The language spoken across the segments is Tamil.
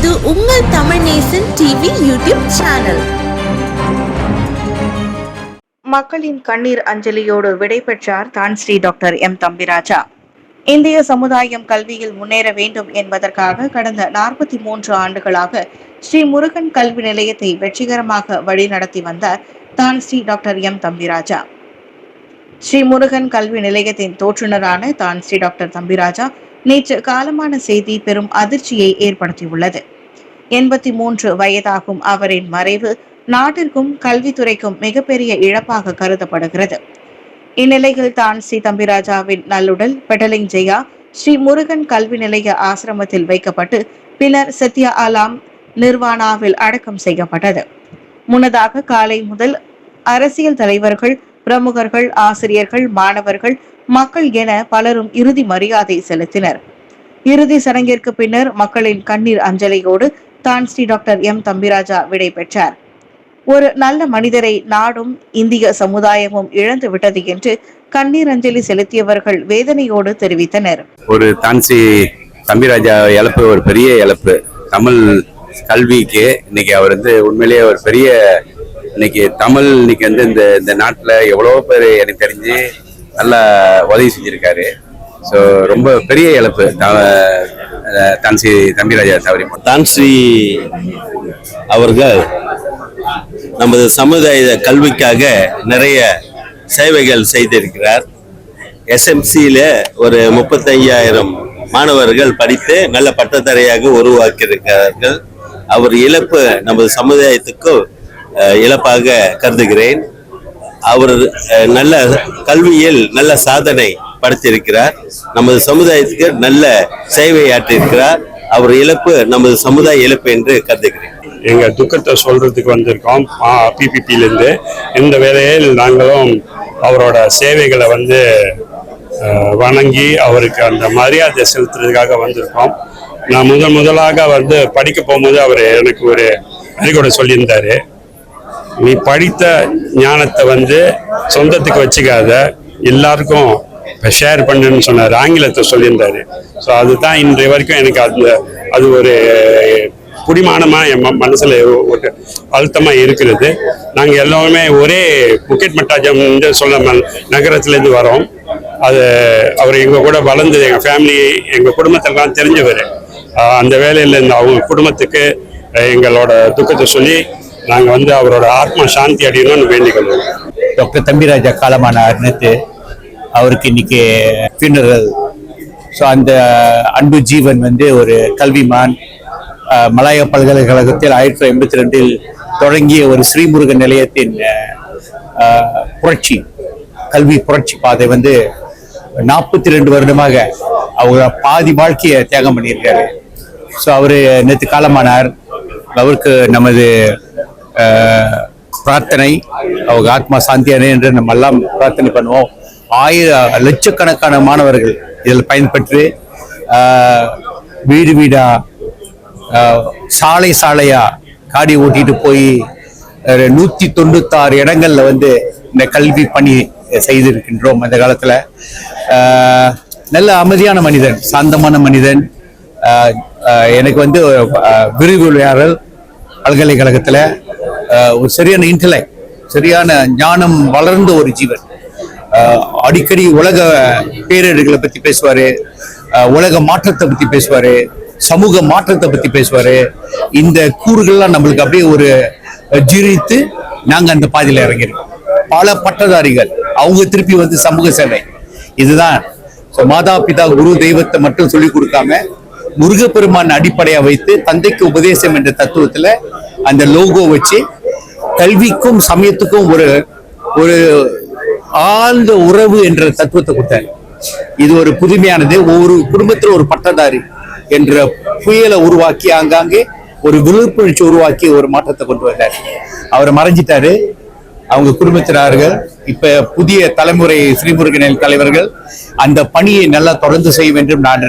இது உங்கள் Tamil Nesan TV YouTube channel. மக்களின் கண்ணீர் அஞ்சலியோடு விடைபெற்றார் தான் ஸ்ரீ டாக்டர் எம் தம்பிராஜா. இந்திய சமுதாயம் கல்வியில் முன்னேற வேண்டும் என்பதற்காக கடந்த நாற்பத்தி மூன்று ஆண்டுகளாக ஸ்ரீ முருகன் கல்வி நிலையத்தை வெற்றிகரமாக வழிநடத்தி வந்தார் தான் ஸ்ரீ டாக்டர் எம் தம்பிராஜா. ஸ்ரீ முருகன் கல்வி நிலையத்தின் தோற்றுநரான தான் ஸ்ரீ டாக்டர் தம்பிராஜா நேற்று காலமான செய்தி பெரும் அதிர்ச்சியை ஏற்படுத்தியுள்ளது. எண்பத்தி மூன்று வயதாகும் அவரின் மறைவு நாட்டிற்கும் கல்வித்துறைக்கும் மிகப்பெரிய இழப்பாக கருதப்படுகிறது. இந்நிலையில் தான் ஸ்ரீ தம்பிராஜாவின் நல்லுடல் பெடலிங் ஜெயா ஸ்ரீ முருகன் கல்வி நிலைய ஆசிரமத்தில் வைக்கப்பட்டு பின்னர் சத்யா அலாம் நிர்வாணாவில் அடக்கம் செய்யப்பட்டது. முன்னதாக காலை முதல் அரசியல் தலைவர்கள் பிரமுகர்கள் ஆசிரியர்கள் மாணவர்கள் மக்கள் என பலரும் இறுதி மரியாதை செலுத்தினர். இறுதி சடங்கிற்கு பின்னர் மக்களின் கண்ணீர் அஞ்சலியோடு தான் ஸ்ரீ டாக்டர் எம். தம்பிராஜா விடை பெற்றார். ஒரு நல்ல மனிதரை நாடும் இந்திய சமுதாயமும் இழந்து விட்டது என்று கண்ணீர் அஞ்சலி செலுத்தியவர்கள் வேதனையோடு தெரிவித்தனர். ஒரு தான்சி தம்பிராஜா இழப்பு ஒரு பெரிய இழப்பு. தமிழ் கல்விக்கு இன்னைக்கு அவர் வந்து உண்மையிலேயே ஒரு பெரிய இன்னைக்கு தமிழ் இன்னைக்கு வந்து இந்த இந்த நாட்டில் எவ்வளோ பேர் எனக்கு தெரிஞ்சு நல்லா உதவி செஞ்சிருக்காரு. ஸோ ரொம்ப பெரிய இழப்பு. தான்சி தம்பிராஜா தவறி தான்சி தான்ஸ்ரீ அவர்கள் நமது சமுதாய கல்விக்காக நிறைய சேவைகள் செய்திருக்கிறார். எஸ்எம்சியில் ஒரு முப்பத்தையாயிரம் மாணவர்கள் படித்து நல்ல பட்டத்தரையாக உருவாக்கியிருக்கிறார்கள். அவர் இழப்பு நமது சமுதாயத்துக்கு இழப்பாக கருதுகிறேன். அவர் நல்ல கல்வியில் நல்ல சாதனை படைத்திருக்கிறார். நமது சமுதாயத்துக்கு நல்ல சேவை ஆற்றியிருக்கிறார். அவர் இழப்பு நமது சமுதாய இழப்பு என்று கருதுகிறேன். எங்க துக்கத்தை சொல்றதுக்கு வந்திருக்கோம். பிபிபில இந்த வேலையில் நாங்களும் அவரோட சேவைகளை வந்து வணங்கி அவருக்கு அந்த மரியாதை செலுத்துறதுக்காக வந்திருக்கோம். நான் முதல் முதலாக வந்து படிக்க போகும்போது அவர் எனக்கு ஒரு அறிகுறை சொல்லியிருந்தார். நீ படித்த ஞானத்தை வந்து சொந்தத்துக்கு வச்சுக்காத. எல்லாருக்கும் ஷேர் பண்ணுன்னு சொன்னார். ஆங்கிலத்தை சொல்லியிருந்தாரு. ஸோ அதுதான் இன்றைய வரைக்கும் எனக்கு அந்த அது ஒரு குடிமானமாக என் மனசில் ஒரு அழுத்தமாக இருக்கிறது. நாங்கள் எல்லாருமே ஒரே புக்கெட் மட்டாஜம் சொல்ல நகரத்துலேருந்து வரோம். அது அவர் எங்கள் கூட வளர்ந்தது எங்கள் ஃபேமிலி எங்கள் குடும்பத்தெல்லாம் தெரிஞ்சவர். அந்த வேலையில் இருந்து அவங்க குடும்பத்துக்கு எங்களோட துக்கத்தை சொல்லி நாங்கள் வந்து அவரோட ஆத்மா சாந்தி அடையணும்னு வேண்டிக்கொள்வோம். டாக்டர் தம்பிராஜா காலமான நேற்று அவருக்கு இன்னைக்கு ஃபியூனரல் ஸோ அந்த அன்பு ஜீவன் வந்து ஒரு கல்விமான் மலாய பல்கலைக்கழகத்தில் ஆயிரத்தி தொள்ளாயிரத்தி எண்பத்தி ரெண்டில் தொடங்கிய ஒரு ஸ்ரீமுருகன் நிலையத்தின் புரட்சி கல்வி புரட்சி பாதை வந்து நாற்பத்தி ரெண்டு வருடமாக அவங்க பாதி வாழ்க்கையை தியாகம் பண்ணியிருக்காரு. ஸோ அவர் நேற்று காலமானார். அவருக்கு நமது பிரார்த்தனை அவங்க ஆத்மா சாந்தியானே என்று நம்ம எல்லாம் பிரார்த்தனை பண்ணுவோம். ஆயிரம் லட்சக்கணக்கான மாணவர்கள் இதில் பயன்பெற்று வீடு வீடா சாலை சாலையா காடி ஓட்டிட்டு போய் ஒரு தொண்ணூத்தாறு இடங்கள்ல வந்து இந்த கல்வி பணி செய்திருக்கின்றோம் அந்த காலத்தில். நல்ல அமைதியான மனிதன் சாந்தமான மனிதன். எனக்கு வந்து அஹ், விரிவுரையாளர் பல்கலைக்கழகத்தில் ஒரு சரியான இன்டலெக்ட் சரியான ஞானம் வளர்ந்த ஒரு ஜீவன். அடிக்கடி உலக பேரிடர்களை பத்தி பேசுவாரு. உலக மாற்றத்தை பத்தி பேசுவாரு. சமூக மாற்றத்தை பத்தி பேசுவாரு. இந்த கூறுகள்லாம் நம்மளுக்கு அப்படியே ஒரு ஜீரித்து நாங்கள் அந்த பாதியில் இறங்கியிருக்கோம். பல பட்டதாரிகள் அவங்க திருப்பி வந்து சமூக சேவை. இதுதான். ஸோ மாதா பிதா குரு தெய்வத்தை மட்டும் சொல்லி கொடுக்காம முருகப்பெருமான் அடிப்படையாக வைத்து தந்தைக்கு உபதேசம் என்ற தத்துவத்தில் அந்த லோகோ வச்சு கல்விக்கும் சமயத்துக்கும் ஒரு ஒரு ஆழ்ந்த உறவு என்ற தத்துவத்தை கொடுத்தாரு இது ஒரு புதுமையானது. ஒவ்வொரு குடும்பத்துல ஒரு பட்டதாரி என்ற புயலை உருவாக்கி ஆங்காங்கே ஒரு விழிப்புணர்ச்சி உருவாக்கி ஒரு மாற்றத்தை கொண்டு வந்தார். அவர் மறைஞ்சிட்டாரு. அவங்க குடும்பத்தினர்கள் இப்ப புதிய தலைமுறை ஸ்ரீமுருகனின் தலைவர்கள் அந்த பணியை நல்லா தொடர்ந்து செய்ய வேண்டும் நான்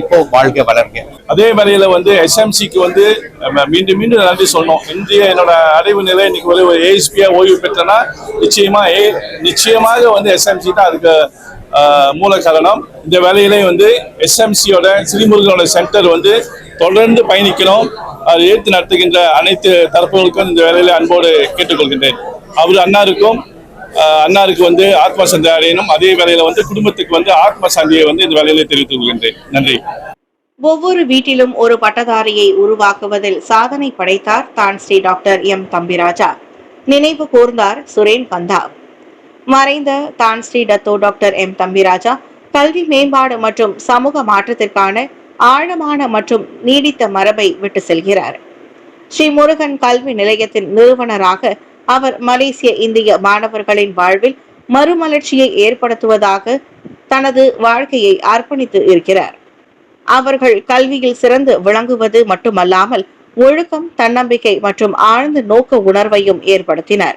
இப்போ வாழ்க வளர்க. அதே மாதிரியில வந்து எஸ்எம்சிக்கு வந்து நம்ம மீண்டும் மீண்டும் நன்றி சொன்னோம் இந்திய என்னோட அடைவு நிலை இன்னைக்கு ஒரு ஏஎஸ்பியா ஓய்வு பெற்றனா நிச்சயமா ஏ நிச்சயமாக வந்து எஸ்எம்சி தான் அதுக்கு மூல காரணம். இந்த வேலையிலே வந்து எஸ்எம்சியோட ஸ்ரீமுருகனோட சென்டர் வந்து தொடர்ந்து பயணிக்கணும். அதை ஏற்று நடத்துகின்ற அனைத்து தரப்புகளுக்கும் இந்த வேலையில அன்போடு கேட்டுக்கொள்கின்றேன். அவர் அன்னாருக்கும் அன்னாருக்கு வந்து ஆத்மா சந்தை அடையணும். அதே வேலையில வந்து குடும்பத்துக்கு வந்து ஆத்மா சாந்தியை வந்து இந்த வேலையில தெரிவித்துக் கொள்கின்றேன். நன்றி. ஒவ்வொரு வீட்டிலும் ஒரு பட்டதாரியை உருவாக்குவதில் சாதனை படைத்தார் தான் ஸ்ரீ டாக்டர் எம் தம்பிராஜா. நினைவு கூர்ந்தார் சுரேன் கந்தா. மறைந்த தான் Sri Dato doctor M Thambirajah கல்வி மேம்பாடு மற்றும் சமூக மாற்றத்திற்கான ஆழமான மற்றும் நீடித்த மரபை விட்டு செல்கிறார். ஸ்ரீ முருகன் கல்வி நிலையத்தின் நிறுவனராக அவர் மலேசிய இந்திய மாணவர்களின் வாழ்வில் மறுமலர்ச்சியை ஏற்படுத்துவதாக தனது வாழ்க்கையை அர்ப்பணித்து இருக்கிறார். அவர்கள் கல்வியில் சிறந்து விளங்குவது மட்டுமல்லாமல் ஒழுக்கம் தன்னம்பிக்கை மற்றும் ஆழ்ந்த நோக்க உணர்வையும் ஏற்படுத்தினர்.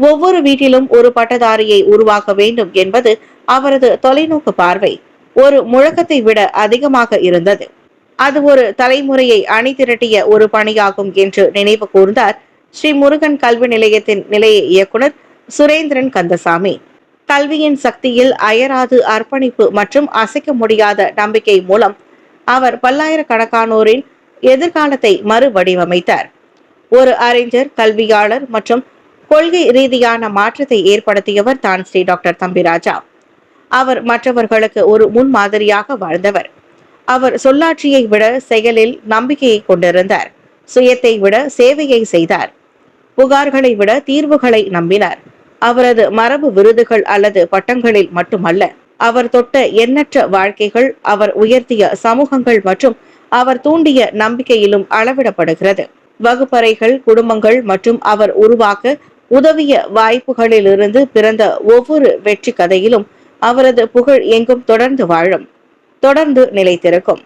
ஒவ்வொரு வீட்டிலும் ஒரு பட்டதாரியை உருவாக்க வேண்டும் என்பது அவரது தொலைநோக்கு பார்வை. ஒரு முழக்கத்தை விட அதிகமாக இருந்தது. அது ஒரு தலைமுறையை அணிதிரட்டிய ஒரு பணியாகும் என்று நினைவு கூர்ந்தார் ஸ்ரீ முருகன் கல்வி நிலையத்தின் நிலைய இயக்குனர் சுரேந்திரன் கந்தசாமி. கல்வியின் சக்தியில் அயராது அர்ப்பணிப்பு மற்றும் அசைக்க முடியாத நம்பிக்கை மூலம் அவர் பல்லாயிரக்கணக்கானோரின் எதிர்காலத்தை மறுவடிவமைத்தார். ஒரு அறிஞர் கல்வியாளர் மற்றும் கொள்கை ரீதியான மாற்றத்தை ஏற்படுத்தியவர் தான் ஸ்ரீ டாக்டர் தம்பிராஜா. அவர் மற்றவர்களுக்கு ஒரு முன்மாதிரியாக வாழ்ந்தவர். அவர் சொல்லாட்சியை விட செயலில் நம்பிக்கையை கொண்டிருந்தார். சுயத்தை விட சேவையை செய்தார். புகார்களை விட தீர்வுகளை நம்பினார். அவரது மரபு விருதுகள் அல்லது பட்டங்களில் மட்டுமல்ல அவர் தொட்ட எண்ணற்ற வாழ்க்கைகள் அவர் உயர்த்திய சமூகங்கள் மற்றும் அவர் தூண்டிய நம்பிக்கையிலும் அளவிடப்படுகிறது. வகுப்பறைகள் குடும்பங்கள் மற்றும் அவர் உருவாக்க உதவிய வாய்ப்புகளிலிருந்து பிறந்த ஒவ்வொரு வெற்றி கதையிலும் அவரது புகழ் எங்கும் தொடர்ந்து வாழும் தொடர்ந்து நிலைத்திருக்கும்.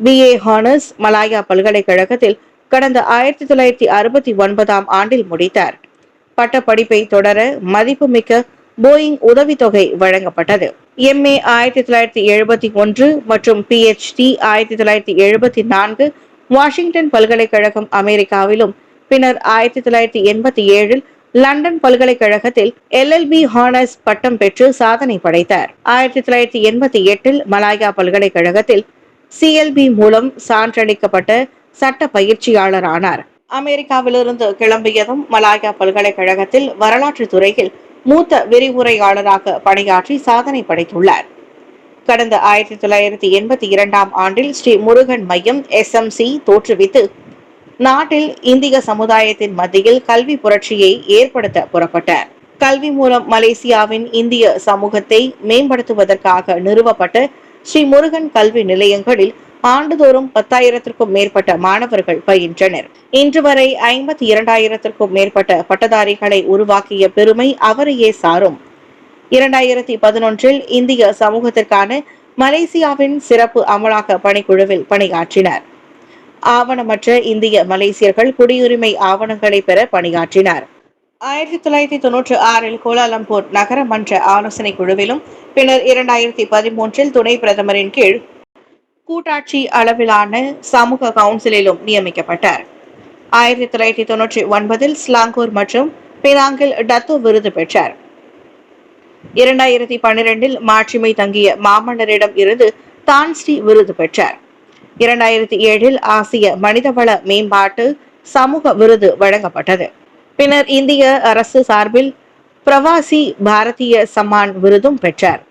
பிஏ ஹானர்ஸ் மலாயா பல்கலைக்கழகத்தில் கடந்த ஆயிரத்தி தொள்ளாயிரத்தி அறுபத்தி ஒன்பதாம் ஆண்டில் முடித்தார். பட்டப்படிப்பை தொடர மதிப்புமிக்க போயிங் உதவித்தொகை வழங்கப்பட்டது. எம்ஏ ஆயிரத்தி தொள்ளாயிரத்தி எழுபத்தி ஒன்று மற்றும் பிஹெச்டி ஆயிரத்தி தொள்ளாயிரத்தி எழுபத்தி நான்கு வாஷிங்டன் பல்கலைக்கழகம் அமெரிக்காவிலும் பின்னர் ஆயிரத்தி தொள்ளாயிரத்தி எண்பத்தி ஏழில் லண்டன் பல்கலைக்கழகத்தில் எல்எல்பி ஹானர்ஸ் பட்டம் பெற்று சாதனை படைத்தார். ஆயிரத்தி தொள்ளாயிரத்தி எண்பத்தி எட்டில் மலாயா பல்கலைக்கழகத்தில் சிஎல்பி மூலம் சான்றளிக்கப்பட்ட சட்ட பயிற்சியாளர் ஆனார் அமெரிக்காவிலிருந்து கிளம்பியதும் மலாயா பல்கலைக்கழகத்தில் வரலாற்று துறையில் மூத்த விரிவுரையாளராக பணியாற்றி சாதனை படைத்துள்ளார். கடந்த ஆயிரத்தி தொள்ளாயிரத்தி எண்பத்தி இரண்டாம் ஆண்டில் ஸ்ரீ முருகன் மையம் எஸ் எம் சி தோற்றுவித்து நாட்டில் இந்திய சமுதாயத்தின் மத்தியில் கல்வி புரட்சியை ஏற்படுத்த புறப்பட்டார். கல்வி மூலம் மலேசியாவின் இந்திய சமூகத்தை மேம்படுத்துவதற்காக நிறுவப்பட்ட ஸ்ரீ முருகன் கல்வி நிலையங்களில் ஆண்டுதோறும் பத்தாயிரத்திற்கும் மேற்பட்ட மாணவர்கள் பயின்றனர். இன்று வரை ஐம்பத்தி இரண்டாயிரத்திற்கும் மேற்பட்ட பட்டதாரிகளை உருவாக்கிய பெருமை அவரையே சாரும். இரண்டாயிரத்தி பதினொன்றில் இந்திய சமூகத்திற்கான மலேசியாவின் சிறப்பு அமலாக்க பணிக்குழுவில் பணியாற்றினார். ஆவணமற்ற இந்திய மலேசியர்கள் குடியுரிமை ஆவணங்களை பெற பணியாற்றினார். ஆயிரத்தி தொள்ளாயிரத்தி தொன்னூற்றி ஆறில் கோலாலம்பூர் நகரமன்ற ஆலோசனை குழுவிலும் பின்னர் இரண்டாயிரத்தி பதிமூன்றில் துணை பிரதமரின் கீழ் கூட்டாட்சி அளவிலான சமூக கவுன்சிலிலும் நியமிக்கப்பட்டார். ஆயிரத்தி தொள்ளாயிரத்தி தொன்னூற்றி ஒன்பதில் ஸ்லாங்கூர் மற்றும் பினாங்கில் டத்து விருது பெற்றார். இரண்டாயிரத்தி பன்னிரெண்டில் மாட்சிமை தங்கிய மாமன்னரிடம் இருந்து தான்ஸ்ரீ விருது பெற்றார். இரண்டாயிரத்தி ஏழில் ஆசிய மனிதவள மேம்பாட்டு சமூக விருது வழங்கப்பட்டது. பின்னர் இந்திய அரசு சார்பில் பிரவாசி பாரதிய சம்மான் விருதும் பெற்றார்.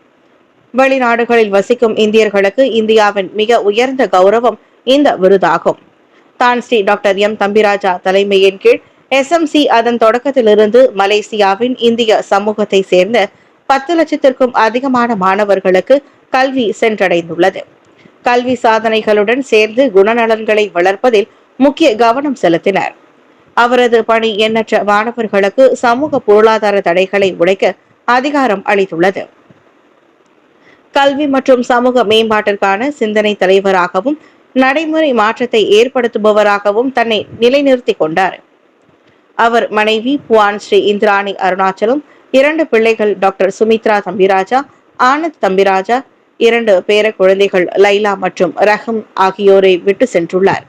வெளிநாடுகளில் வசிக்கும் இந்தியர்களுக்கு இந்தியாவின் மிக உயர்ந்த கௌரவம் இந்த விருதாகும். தான் ஸ்ரீ டாக்டர் எம். தம்பிராஜா தலைமையின் கீழ் எஸ்எம்சி அதன் தொடக்கத்திலிருந்து மலேசியாவின் இந்திய சமூகத்தை சேர்ந்த பத்து லட்சத்திற்கும் அதிகமான மாணவர்களுக்கு கல்வி சென்றடைந்துள்ளது. கல்வி சாதனைகளுடன் சேர்ந்து குணநலன்களை வளர்ப்பதில் முக்கிய கவனம் செலுத்தினர். அவரது பணி எண்ணற்ற மாணவர்களுக்கு சமூக பொருளாதார தடைகளை உடைக்க அதிகாரம் அளித்துள்ளது. கல்வி மற்றும் சமூக மேம்பாட்டிற்கான சிந்தனை தலைவராகவும் நடைமுறை மாற்றத்தை ஏற்படுத்துபவராகவும் தன்னை நிலைநிறுத்திக் கொண்டார். அவர் மனைவி புவான் ஸ்ரீ இந்திராணி அருணாச்சலம் இரண்டு பிள்ளைகள் டாக்டர் சுமித்ரா தம்பிராஜா ஆனந்த் தம்பிராஜா இரண்டு பேர குழந்தைகள் லைலா மற்றும் ரஹம் ஆகியோரை விட்டு சென்றுள்ளார்.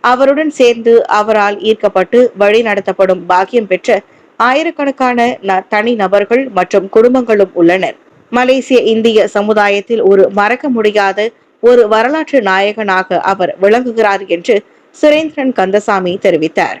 அவருடன் சேர்ந்து அவரால் ஈர்க்கப்பட்டு வழி நடத்தப்படும் பாக்கியம் பெற்ற ஆயிரக்கணக்கான ந- தனி நபர்கள் மற்றும் குடும்பங்களும் உள்ளனர். மலேசிய இந்திய சமுதாயத்தில் ஒரு மறக்க முடியாத ஒரு வரலாற்று நாயகனாக அவர் விளங்குகிறார் என்று சுரேந்திரன் கந்தசாமி தெரிவித்தார்